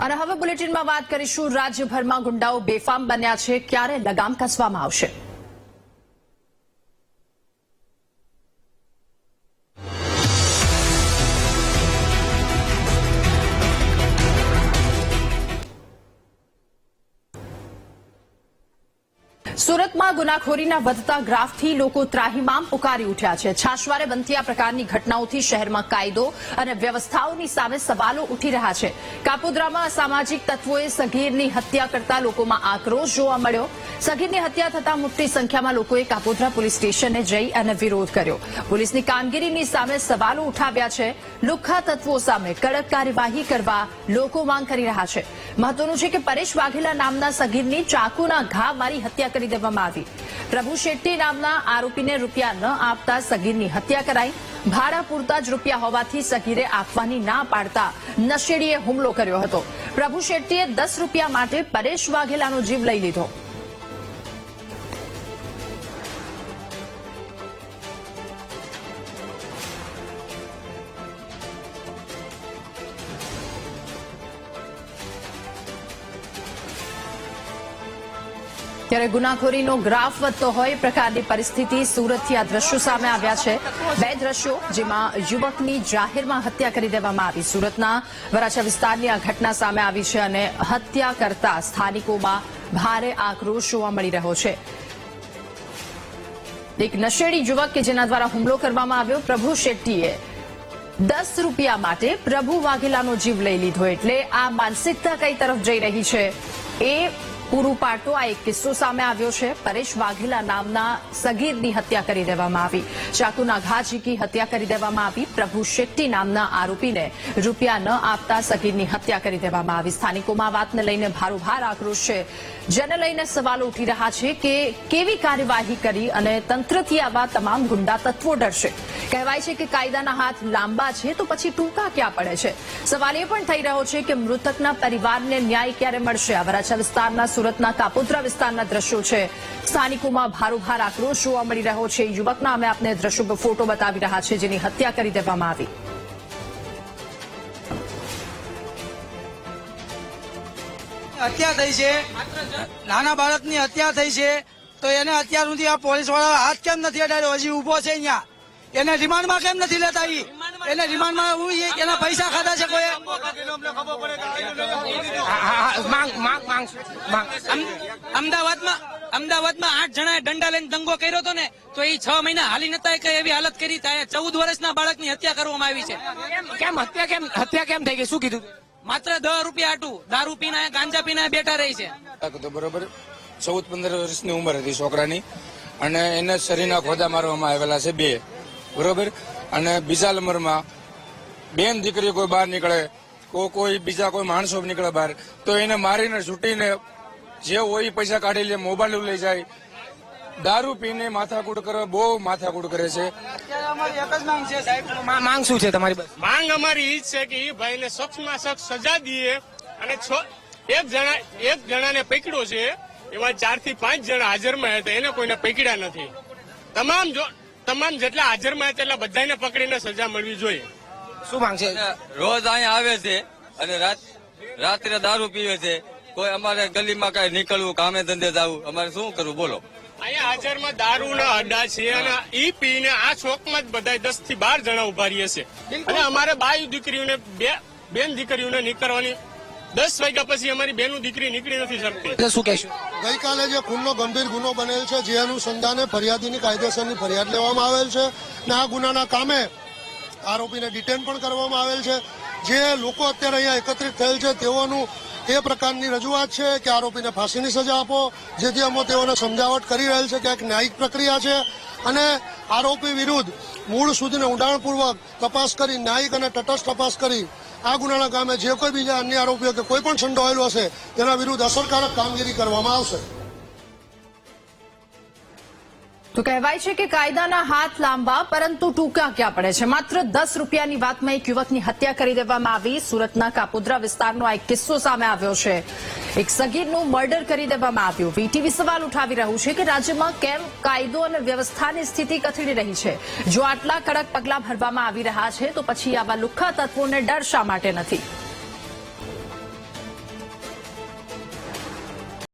અને હવે બુલેટિનમાં વાત કરીશું. રાજ્યભરમાં ગુંડાઓ બેફામ બન્યા છે. ક્યારે લગામ કસવામાં આવશે? સુરતમાં ગુનાખોરીના વધતા ગ્રાફથી લોકો ત્રાહિમામ પુકારી ઉઠ્યા છે. છાશવારે બનતી આ પ્રકારની ઘટનાઓથી શહેરમાં કાયદો અને વ્યવસ્થાઓની સામે સવાલો ઉઠી રહ્યા છે. કાપોદ્રામાં અસામાજિક તત્વોએ સગીરની હત્યા કરતા લોકોમાં આક્રોશ જોવા મળ્યો. સગીરની હત્યા થતા મોટી સંખ્યામાં લોકોએ કાપોદ્રા પોલીસ સ્ટેશને જઈ અને વિરોધ કર્યો. પોલીસની કામગીરીની સામે સવાલો ઉઠાવ્યા છે. લુખ્ખા તત્વો સામે કડક કાર્યવાહી કરવા લોકો માંગ કરી રહ્યા છે. મહત્વનું છે કે પરેશ વાઘેલા નામના સગીરની ચાકુના ઘા મારી હત્યા કરી દેવામાં આવી. પ્રભુ શેટ્ટી નામના આરોપીને રૂપિયા ન આપતા સગીરની હત્યા કરાઈ. ભાડા પૂરતા જ રૂપિયા હોવાથી સગીરે આપવાની ના પાડતા નશેડીએ હુમલો કર્યો હતો. પ્રભુ શેટ્ટીએ દસ રૂપિયા માટે પરેશ વાઘેલાનો જીવ લઈ લીધો. ત્યારે ગુનાખોરીનો ગ્રાફ વધતો હોય, પ્રકારની પરિસ્થિતિ સુરતથી આ દ્રશ્યો સામે આવ્યા છે. બે દ્રશ્યો જેમાં યુવકની જાહેરમાં હત્યા કરી દેવામાં આવી. સુરતના વરાછા વિસ્તારની આ ઘટના સામે આવી છે અને હત્યા કરતા સ્થાનિકોમાં ભારે આક્રોશ જોવા મળી રહ્યો છે. એક નશેડી યુવક કે જેના દ્વારા હુમલો કરવામાં આવ્યો, પ્રભુ શેટ્ટીએ દસ રૂપિયા માટે પ્રભુ વાઘેલાનો જીવ લઈ લીધો. એટલે આ માનસિકતા કઈ તરફ જઈ રહી છે એ પૂરું પાડતો આ એક કિસ્સો સામે આવ્યો છે. પરેશ વાઘેલા નામના સગીરની હત્યા કરી દેવામાં આવી. ચાકુના ઘા ઝીકી હત્યા કરી દેવામાં આવી. પ્રભુ શેટ્ટી નામના આરોપીને રૂપિયા ન આપતા સગીરની હત્યા કરી દેવામાં આવી. સ્થાનિકોમાં વાતને લઈને ભારોભાર આક્રોશ છે. જેને લઈને સવાલો ઉઠી રહ્યા છે કે કેવી કાર્યવાહી કરી અને તંત્રથી આવા તમામ ગુંડા તત્વો ડરશે. કહેવાય છે કે કાયદાના હાથ લાંબા છે તો પછી ટૂંકા ક્યાં પડે છે? સવાલ એ પણ થઈ રહ્યો છે કે મૃતકના પરિવારને ન્યાય ક્યારે મળશે? આ વરાછા વિસ્તારના સુરતના કાપોદ્રા વિસ્તારના દ્રશ્યો છે. સ્થાનિકોમાં ભારોભાર આક્રોશ જોવા મળી રહ્યો છે. યુવકના અમે આપને દ્રશ્યો ફોટો બતાવી રહ્યા છે જેની હત્યા કરી દેવામાં આવી. હત્યા થઈ છે. નાના બાળકની હત્યા થઈ છે. તો એને અત્યાર સુધી આ પોલીસવાળા હાથ કેમ નથી અડાડ્યો? હજી ઊભો છે અહીંયા. એને રિમાન્ડમાં કેમ નથી લેતા એને રિમાન્ડમાં હું એના પૈસા ખાધા છે કોઈ માંગ માંગ માંગ માંગ. અમ- અમદાવાદમાં અમદાવાદમાં આઠ જણાએ દંડા લઈને દંગો કર્યો હતો ને તો એ છ મહિના હાલી નતા કે એવી હાલત કરી ત્યાં ચૌદ વર્ષના બાળકની હત્યા કરવામાં આવી છે. કેમ હત્યા કેમ હત્યા કેમ થઈ ગઈ? શું કીધું? માત્ર દસ રૂપિયા આટું. દારૂ પીના ગાંજા પીના બેઠા રહી છે. બરોબર. ચૌદ પંદર વર્ષની ઉંમર હતી છોકરાની. અને એને શરીરના ખોદા મારવામાં આવેલા છે બે. બરોબર? અને બીજા નંબરમાં બેન દીકરી કોઈ બહાર નીકળે કો કોઈ બીજા કોઈ માણસો નીકળે બહાર તો એને મારીને છૂટીને જે હોય એ પૈસા કાઢી લે મોબાઈલ લઈ જાય. દારૂ પીને માથાકૂટ કરે બહુ માથાકૂટ કરે છે. અમારી માંગ છે સાહેબ. મા- માંગ શું છે તમારી માંગ અમારી ઈ છે કે એ ભાઈને સખ્તમાં સખ્ત સજા દઈએ અને છ એક જણા એક જણાને પકડ્યો છે એવા ચારથી પાંચ જણા હાજરમાં હતા એને કોઈને પકડ્યા નથી. તમામ જો તમામ જેટલા હાજરમાં હતા એટલા બધાને પકડીને સજા મળવી જોઈએ. શું માંગ છે? રોજ અહીંયા આવે છે અને રાત્રે દારૂ પીવે છે. કોઈ અમારે ગલીમાં કઈ નીકળવું કામે ધંધે જવું અમારે શું કરવું? બોલો. અહીંયા હાજરમાં દારૂના અડ્ડા છે અને ઈ પીને આ ચોકમાં જ બધા દસથી બાર જણા ઊભા રહીએ છે. અને અમારે બાઈ દીકરીઓને બે બેન દીકરીઓને નીકળવાની દસ વાગ્યા પછી અમારી બેનું દીકરી નીકળી નથી શકતી. શું કહેશો? ગઈકાલે જે ખૂનનો ગંભીર ગુનો બનેલ છે જે અનુસંધાને ફરિયાદીની કાયદેસરની ફરિયાદ લેવામાં આવેલ છે અને આ ગુનાના કામે આરોપીને ડિટેન પણ કરવામાં આવેલ છે. જે લોકો અત્યારે અહીંયા એકત્રિત થયેલ છે તેઓનું એ પ્રકારની રજૂઆત છે કે આરોપીને ફાંસીની સજા આપો. જેથી અમે તેઓને સમજાવટ કરી રહેલ છે કે એક ન્યાયિક પ્રક્રિયા છે અને આરોપી વિરુદ્ધ મૂળ સુધીને ઊંડાણપૂર્વક તપાસ કરી, ન્યાયિક અને તટસ્થ તપાસ કરી. આ ગુનાના કામે જે કોઈ બીજા અન્ય આરોપીઓ કે કોઈ પણ સંડોવાયેલો હશે, તેના વિરુદ્ધ અસરકારક કામગીરી કરવામાં આવશે. તો કહેવાય છે કે કાયદાના હાથ લાંબા, પરંતુ ટૂંકા ક્યાં પડે છે? માત્ર દસ રૂપિયાની વાતમાં એક યુવકની હત્યા કરી દેવામાં આવી. સુરતના કાપોદ્રા વિસ્તારનો આ એક કિસ્સો સામે આવ્યો છે. એક સગીરનું મર્ડર કરી દેવામાં આવ્યું. વીટીવી સવાલ ઉઠાવી રહ્યું છે કે રાજ્યમાં કેમ કાયદો અને વ્યવસ્થાની સ્થિતિ કથળી રહી છે? જો આટલા કડક પગલાં ભરવામાં આવી રહ્યા છે, તો પછી આવા લુખ્ખા તત્વોને ડર શા માટે નથી?